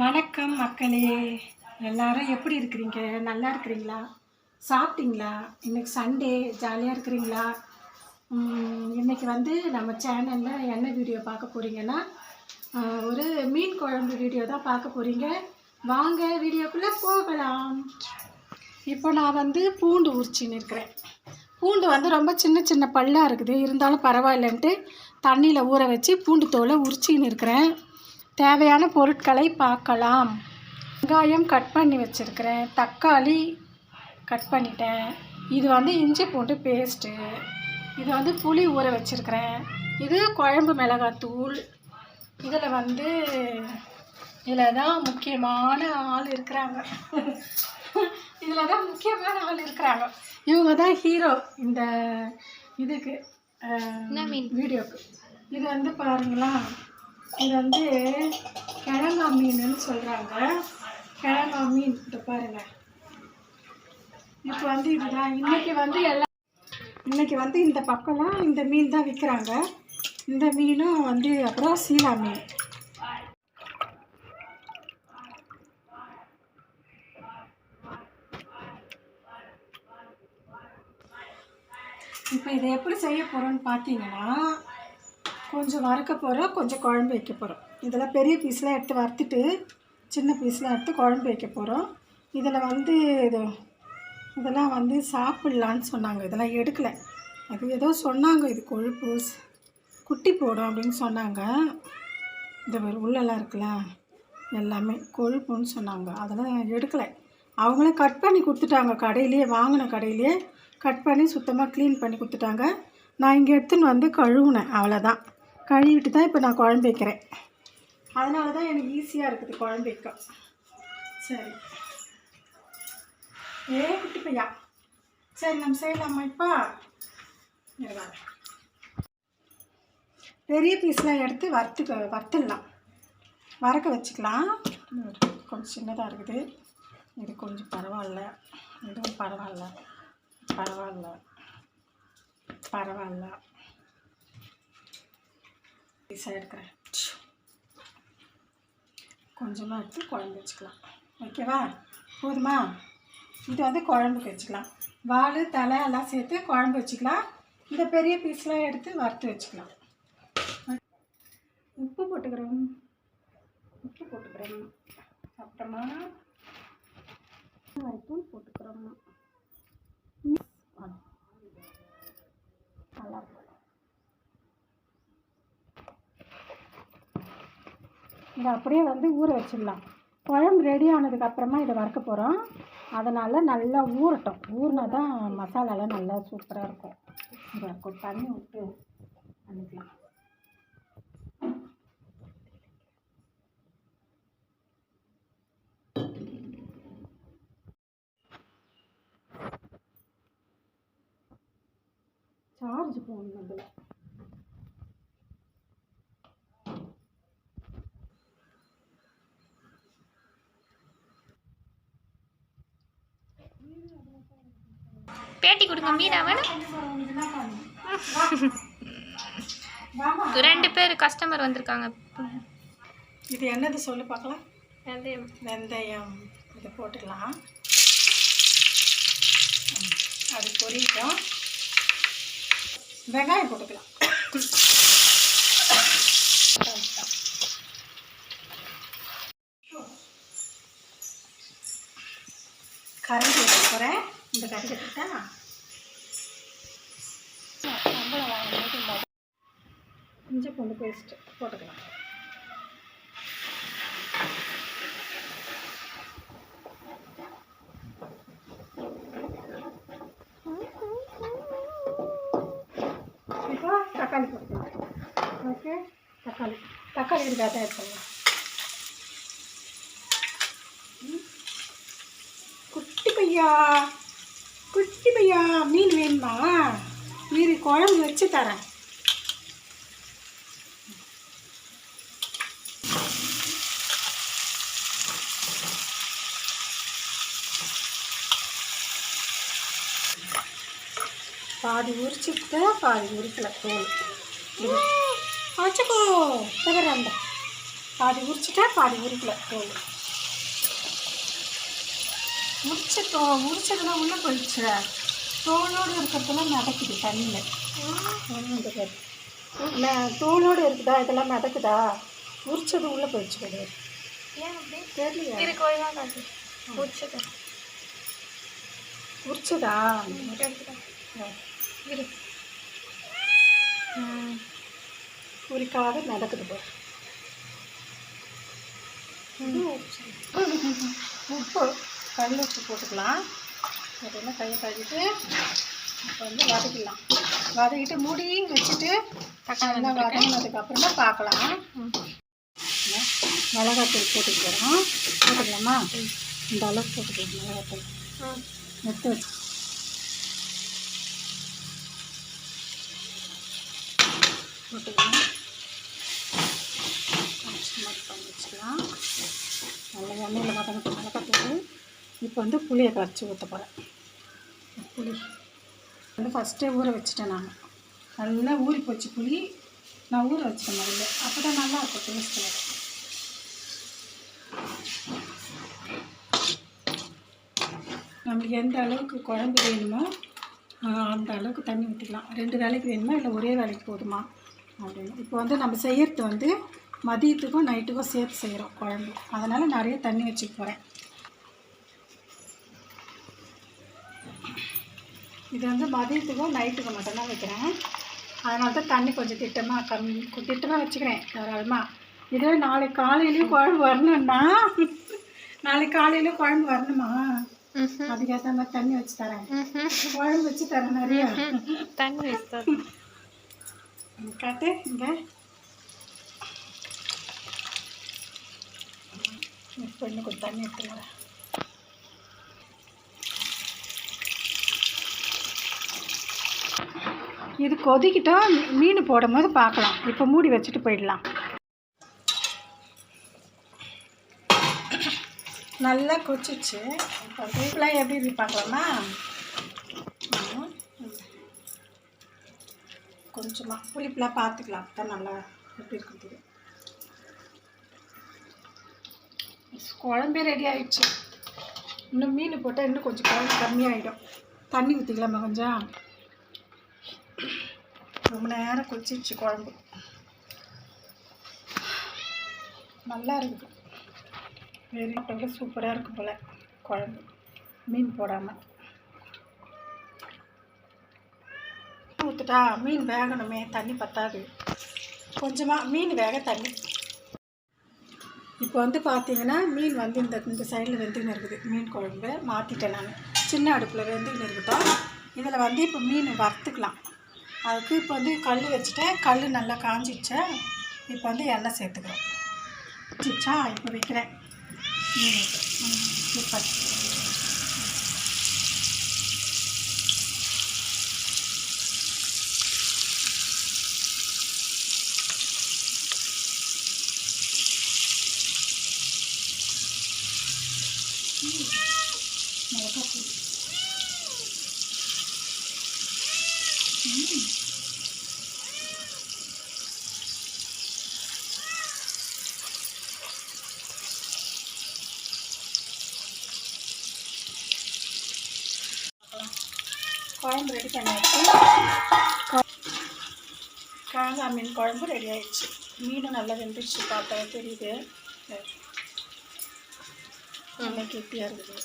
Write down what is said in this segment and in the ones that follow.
வணக்கம் மக்களே. எல்லாரும் எப்படி இருக்கிறீங்க? நல்லா இருக்கிறீங்களா? சாப்பிட்டீங்களா? இன்னைக்கு சண்டே ஜாலியாக இருக்கிறீங்களா? இன்றைக்கி இன்னைக்கு வந்து நம்ம சேனலில் என்ன வீடியோ பார்க்க போகிறீங்கன்னா ஒரு மீன் குழம்பு வீடியோ தான் பார்க்க போகிறீங்க வாங்க வீடியோக்குள்ளே போகலாம். இப்போ நான் வந்து பூண்டு உரிச்சின்னு இருக்கிறேன். பூண்டு வந்து ரொம்ப சின்ன சின்ன பல்லாக இருக்குது. இருந்தாலும் பரவாயில்லன்ட்டு தண்ணியில் ஊற வச்சு பூண்டு தோலை உரிச்சின்னு இருக்கிறேன். தேவையான பொருட்களை பார்க்கலாம். வெங்காயம் கட் பண்ணி வச்சுருக்கிறேன். தக்காளி கட் பண்ணிட்டேன். இது வந்து இஞ்சி பூண்டு பேஸ்ட்டு இது வந்து புளி ஊற வச்சுருக்கிறேன். இது குழம்பு மிளகாத்தூள். இதில் வந்து இதில் தான் முக்கியமான ஆள் இருக்கிறாங்க. இதில் தான் முக்கியமான ஆள் இருக்கிறாங்க. இவங்க தான் ஹீரோ இந்த இதுக்கு வீடியோக்கு இது வந்து பாருங்களா இது வந்து கிழங்கா மீனுன்னு சொல்கிறாங்க கிழங்கா மீன் இது பாருங்க. இப்போ வந்து இதுதான். இன்றைக்கி வந்து எல்லாம் இன்னைக்கு வந்து இந்த பக்கம்லாம் இந்த மீன் தான் விற்கிறாங்க இந்த மீனும் வந்து அப்புறம் சீலா மீன். இப்போ இதை எப்படி செய்ய போகிறோன்னு பார்த்தீங்கன்னா கொஞ்சம் வறுக்க போகிறோம் கொஞ்சம் குழம்பு வைக்க போகிறோம் இதெல்லாம் பெரிய பீஸ்லாம் எடுத்து வறுத்துட்டு சின்ன பீஸ்லாம் எடுத்து குழம்பு வைக்க போகிறோம் இதில் வந்து இது இதெல்லாம் வந்து சாப்பிட்லான்னு சொன்னாங்க. இதெல்லாம் எடுக்கலை. அது ஏதோ சொன்னாங்க இது கொழுப்பு குட்டி போடும் அப்படின்னு சொன்னாங்க. இந்த ஒரு உள்ளெல்லாம் இருக்குல்ல எல்லாமே கொழுப்புன்னு சொன்னாங்க. அதெல்லாம் எடுக்கலை. அவங்களே கட் பண்ணி கொடுத்துட்டாங்க. கடையிலேயே வாங்கின கடையிலேயே கட் பண்ணி சுத்தமாக க்ளீன் பண்ணி கொடுத்துட்டாங்க. நான் இங்கே எடுத்துன்னு வந்து கழுவுனேன். அவ்வளோதான் கழுவிட்டு தான் இப்போ நான் குழம்பு வைக்கிறேன். அதனால தான் எனக்கு ஈஸியாக இருக்குது குழம்பு வைக்க. சரி. ஏ குட்டி பையா. சரி நம்ம செய்யலாமா இப்போ? பெரிய பீஸ்லாம் எடுத்து வறுத்து வறுத்துடலாம். வறக்க வச்சுக்கலாம். கொஞ்சம் சின்னதாக இருக்குது. இது கொஞ்சம் பரவாயில்ல. இதுவும் பரவாயில்ல. பரவாயில்ல. பரவாயில்ல. பீஸாக எடுக்கிறேன். கொஞ்சமாக எடுத்து குழம்பு வச்சுக்கலாம். ஓகேவா? போதுமா? இது வந்து குழம்புக்கு வச்சுக்கலாம். வால் தலை எல்லாம் சேர்த்து குழம்பு வச்சுக்கலாம். இந்த பெரிய பீஸ்லாம் எடுத்து வறுத்து வச்சுக்கலாம். உப்பு போட்டுக்கிறோம். உப்பு போட்டுக்கிறோம். அப்புறமா தூள் போட்டுக்கிறோம் நல்லா இருக்கும் இதை அப்படியே வந்து ஊற வச்சிடலாம். குழம்பு ரெடி ஆனதுக்கு அப்புறமா இதை வறுக்க போகிறோம் அதனால் நல்லா ஊறட்டும். ஊறினா தான் மசாலாலாம் நல்லா சூப்பராக இருக்கும். இதை இருக்கும் தண்ணி விட்டு பண்ணிக்கலாம் சார்ஜ் போகணும் அதில். பேட்டி கொடுங்க மீனா வேணும். ரெண்டு பேர் கஸ்டமர் வந்திருக்காங்க. இது என்னது சொல்லு பார்க்கலாம். வெந்தயம். வெந்தயம். இது போட்டுக்கலாம். அது பொரியட்டும். வெங்காயம் போட்டுக்கலாம் கரண்டி எடுத்து போகிறேன் இந்த சம்பளம் வாங்கும்போது இஞ்சி பூண்டு பேஸ்ட்டு போட்டுக்கலாம். இப்போ தக்காளி போட்டுக்கலாம். ஓகே? தக்காளி. தக்காளி இதுக்காக தான் ஆட் குட்டி பையா? குட்டி பையா மீன் வேணுமா? மீன் குழம்பு வச்சு தரேன். பாதி உரிச்சுட்டு பாதி உரிக்கல தோல். இது. ஆச்சுக்கோ தகராண்டா பாதி உரிச்சிட்டா பாதி உரிக்கல தோல். உரிச்ச தோ உரிச்சதெல்லாம் உள்ளே போயிடுச்சு தோலோடு இருக்கிறதெல்லாம் மிதக்குது தண்ணியில். தோலோடு இருக்குதா? இதெல்லாம் மிதக்குதா? உரிச்சது உள்ளே போயிடுச்சு கிடையாது ஏன் காட்டு. பிடிச்சது உரிச்சதா உரிக்காத மிதக்குது உரிச்சது. உப்பு. கல் உப்பு போட்டுக்கலாம். அதெல்லாம் கையை கழுவிட்டு இப்போ வந்து வதக்கிடலாம். வதக்கிட்டு மூடி வச்சுட்டு நல்லா வதங்கினதுக்கு அப்புறமா பார்க்கலாம். மிளகாத்தூள் போட்டுக்கிறோம் போட்டுக்கலாமா? இந்த அளவுக்கு போட்டுக்கலாம் மிளகாத்தூள். எடுத்து வச்சு. போட்டுக்கலாம். வச்சுக்கலாம். நல்லா எண்ணெயில் வதங்கிட்டு மிளகாத்தூள். இப்போ வந்து புளியை கரைச்சி ஊற்ற போகிறேன் புளி. வந்து ஃபஸ்ட்டே ஊற வச்சுட்டேன் நான். நல்லா ஊறி போச்சு புளி. நான் ஊற வச்சுட்டேன் முதல்ல. அப்போ தான் நல்லாயிருக்கும் டேஸ்ட்டு வரும் நம்மளுக்கு எந்த அளவுக்கு குழம்பு வேணுமோ அந்த அளவுக்கு தண்ணி ஊற்றிக்கலாம் ரெண்டு வேலைக்கு வேணுமா இல்லை ஒரே வேலைக்கு போதுமா? அப்படின்னு. இப்போ வந்து நம்ம செய்கிறது வந்து மதியத்துக்கும் நைட்டுக்கும் சேர்த்து செய்கிறோம் குழம்பு. அதனால் நிறைய தண்ணி வச்சுக்க போகிறேன் இது வந்து மதியத்துக்கும் நைட்டுக்கும் மட்டும்தான் வைக்கிறேன். அதனால தான் தண்ணி கொஞ்சம் திட்டமாக கம் திட்டமாக வச்சுக்கிறேன் தாராளமாக இதே நாளைக்கு காலையிலையும் குழம்பு வரணும்னா நாளைக்கு காலையிலையும் குழம்பு வரணுமா. அதுக்கேற்ற மாதிரி தண்ணி வச்சு தரேன். குழம்பு வச்சு தரேன் நிறைய. தண்ணி வச்சு காட்டு இங்கே. இப்போ இன்னும் கொஞ்சம் தண்ணி எடுத்துக்கிறேன் இது கொதிக்கிட்டோம் மீன் மீன் போடும்போது பார்க்கலாம். இப்போ மூடி வச்சுட்டு போயிடலாம். நல்லா கொச்சிச்சு இப்போ வீட்டில் எப்படி இருக்கு பார்க்கலாமா? கொஞ்சமாக புளிப்பெலாம் பார்த்துக்கலாம். தான் நல்லா எப்படி இருக்குது குழம்பே ரெடி ஆகிடுச்சு இன்னும் மீன் போட்டால் இன்னும் கொஞ்சம் குழம்பு கம்மியாயிடும். தண்ணி ஊற்றிக்கலாமா கொஞ்சம்? ரொம்ப நேரம் கொதிச்சிச்சு குழம்பு. நல்லா இருக்குது. வெறும் சூப்பராக இருக்கும் போல் குழம்பு. மீன் போடாமல் ஊற்றுட்டா மீன் வேகணுமே தண்ணி பத்தாது. கொஞ்சமாக மீன் வேக தண்ணி. இப்போ வந்து பார்த்தீங்கன்னா மீன் வந்து இந்த இந்த சைடில் வெந்துன்னு இருக்குது. மீன் குழம்பு மாற்றிட்டேன் நான். சின்ன அடுப்பில் வெந்துன்னு இருக்கட்டும். இதில் வந்து இப்போ மீன் வறுத்துக்கலாம். அதுக்கு இப்போ வந்து கல் வச்சுட்டேன் கல் நல்லா காஞ்சிடுச்சா இப்போ வந்து எண்ணெய் சேர்த்துக்கிறோம். வச்சிச்சா? இப்போ வைக்கிறேன். ம், சூப்பர் மிளகாத்தூள் ம். குழம்பு ரெடி பண்ணியாச்சு. கொ- மீன் குழம்பு ரெடி ஆயிடுச்சு. மீனும் நல்லா வெந்துருச்சு பார்த்தா தெரியுது. நல்லா கெட்டியாக இருக்குது.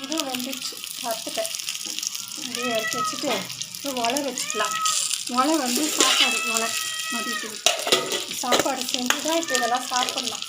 இதுவும் வெந்துருச்சு பார்த்துட்டேன். அப்படியே இறக்கி வச்சுட்டு இப்போ ஒலை வச்சுக்கலாம். ஒலை வந்து சாப்பாடு ஒலை மதியத்துக்கு. சாப்பாடு செஞ்சு தான் இப்போ இதெல்லாம் சாப்பிட்லாம்.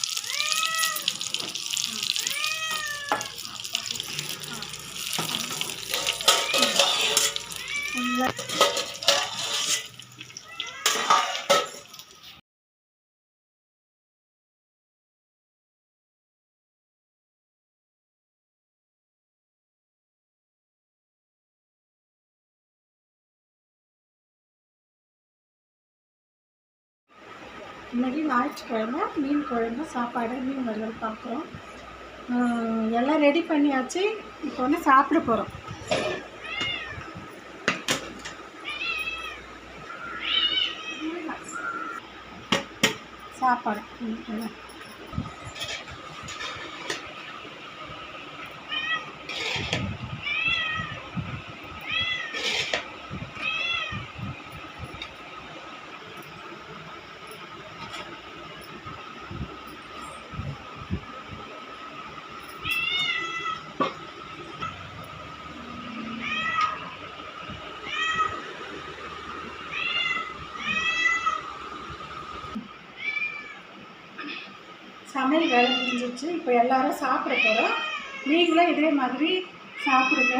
முன்னாடி ஞாயிற்றுக்கிழமை மீன் குழம்பு சாப்பாடு மீன் வறுவல் பார்க்குறோம். எல்லாம் ரெடி பண்ணியாச்சு. இப்போ வந்து சாப்பிட போகிறோம் சாப்பாடு. சமையல் வேலை முடிஞ்சிச்சு இப்போ எல்லாரும் சாப்பிட போகிறோம் நீங்களும் இதே மாதிரி சாப்பிடுங்க.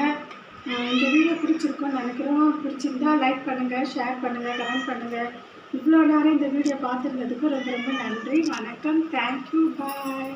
இந்த வீடியோ பிடிச்சிருக்கோன்னு நினைக்கிறோம். பிடிச்சிருந்தா லைக் பண்ணுங்கள் ஷேர் பண்ணுங்கள் கமெண்ட் பண்ணுங்கள் இவ்வளோ நேரம் இந்த வீடியோ பார்த்துருந்ததுக்கு ரொம்ப ரொம்ப நன்றி. வணக்கம். Thank you bye